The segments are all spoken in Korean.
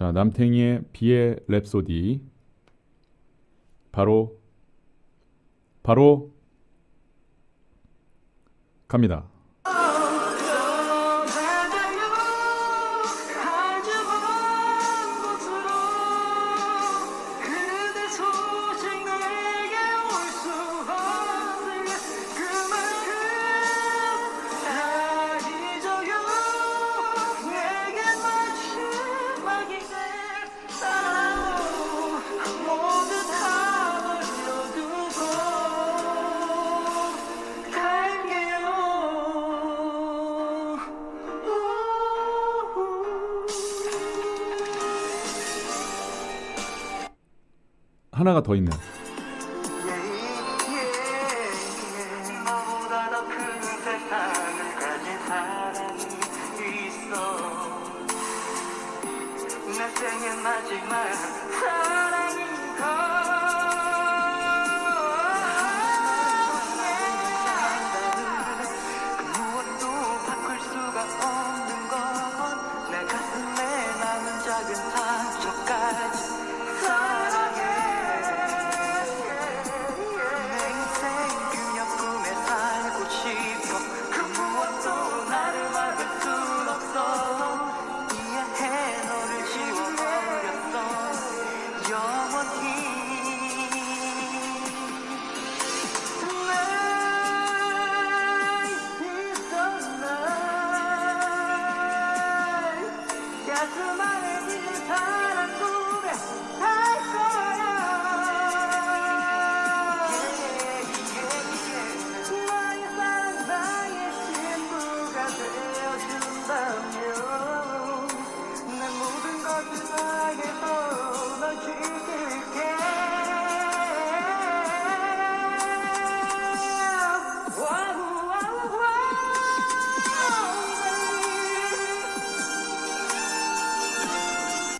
자, 남탱이의 비의 랩소디. 바로 바로 갑니다. 하나가 더 있네. 너보다 더큰 세상을 가진 사람이 있어 내 생의 마지막 사랑이고 안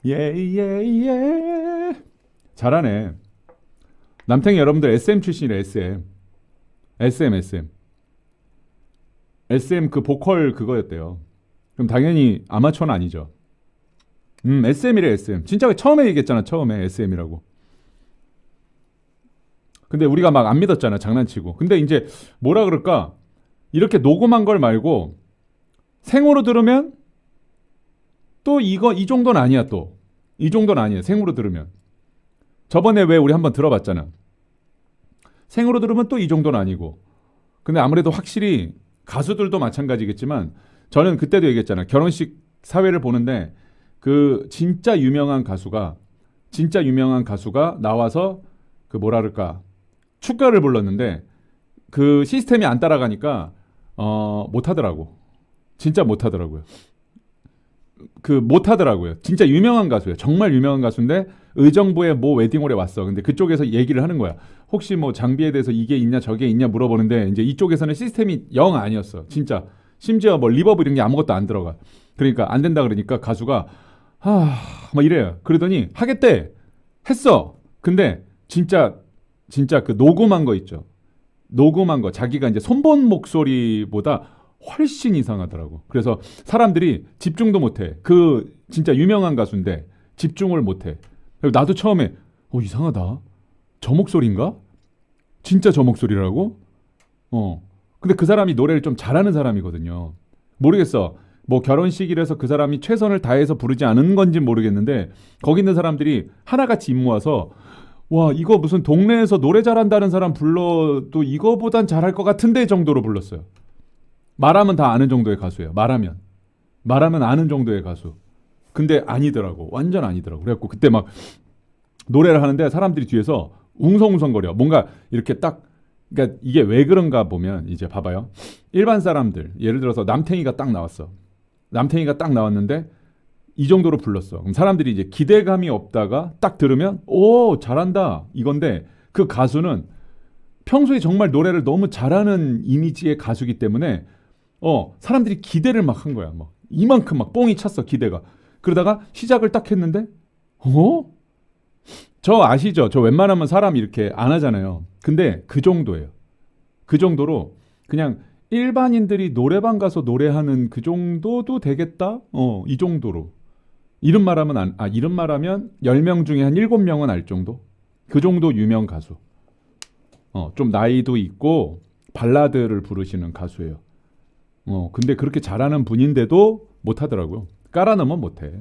예 예 예. 잘하네. 남탱이 여러분들 SM 출신이래 SM. SM SM. SM 그 보컬 그거였대요. 그럼 당연히 아마추어는 아니죠. 음 SM이래 SM. 진짜 처음에 얘기했잖아 처음에 SM이라고. 근데 우리가 막 안 믿었잖아 장난치고. 근데 이제 뭐라 그럴까 이렇게 녹음한 걸 말고 생으로 들으면 또 이거 이 정도는 아니야 또. 이 정도는 아니에요. 생으로 들으면. 저번에 왜 우리 한번 들어봤잖아. 생으로 들으면 또 이 정도는 아니고. 근데 아무래도 확실히 가수들도 마찬가지겠지만 저는 그때도 얘기했잖아. 결혼식 사회를 보는데 그 진짜 유명한 가수가 진짜 유명한 가수가 나와서 그 뭐라 그럴까 축가를 불렀는데 그 시스템이 안 따라가니까 어 못하더라고. 진짜 못하더라고요. 그 못하더라고요. 진짜 유명한 가수예요. 정말 유명한 가수인데 의정부의 모 웨딩홀에 왔어. 근데 그쪽에서 얘기를 하는 거야. 혹시 뭐 장비에 대해서 이게 있냐 저게 있냐 물어보는데 이제 이쪽에서는 시스템이 영 아니었어. 진짜 심지어 뭐 리버브 이런 게 아무것도 안 들어가. 그러니까 안 된다 그러니까 가수가 하막 이래요. 그러더니 하겠대. 했어. 근데 진짜 진짜 그 녹음한 거 있죠. 녹음한 거 자기가 이제 손본 목소리보다 훨씬 이상하더라고. 그래서 사람들이 집중도 못해. 그 진짜 유명한 가수인데 집중을 못해. 나도 처음에 어 이상하다. 저 목소리인가? 진짜 저 목소리라고? 어. 근데 그 사람이 노래를 좀 잘하는 사람이거든요. 모르겠어. 뭐 결혼식이라서 그 사람이 최선을 다해서 부르지 않은 건지 모르겠는데 거기 있는 사람들이 하나같이 입 모아서 와 이거 무슨 동네에서 노래 잘한다는 사람 불러도 이거보단 잘할 것 같은데 정도로 불렀어요. 말하면 다 아는 정도의 가수예요. 말하면 말하면 아는 정도의 가수. 근데 아니더라고. 완전 아니더라고. 그래갖고 그때 막 노래를 하는데 사람들이 뒤에서 웅성웅성거려. 뭔가 이렇게 딱 그러니까 이게 왜 그런가 보면 이제 봐봐요. 일반 사람들 예를 들어서 남탱이가 딱 나왔어. 남탱이가 딱 나왔는데 이 정도로 불렀어. 그럼 사람들이 이제 기대감이 없다가 딱 들으면 오 잘한다 이건데 그 가수는 평소에 정말 노래를 너무 잘하는 이미지의 가수기 때문에 어 사람들이 기대를 막 한 거야. 막 이만큼 막 뽕이 찼어 기대가. 그러다가 시작을 딱 했는데 어? 저 아시죠? 저 웬만하면 사람 이렇게 안 하잖아요. 근데 그 정도예요. 그 정도로 그냥 일반인들이 노래방 가서 노래하는 그 정도도 되겠다? 어, 이 정도로. 이름 말하면 안, 아 이름 말하면 10명 중에 한 7명은 알 정도? 그 정도 유명 가수. 어, 좀 나이도 있고 발라드를 부르시는 가수예요. 어, 근데 그렇게 잘하는 분인데도 못 하더라고요. 깔아놓으면 못 해.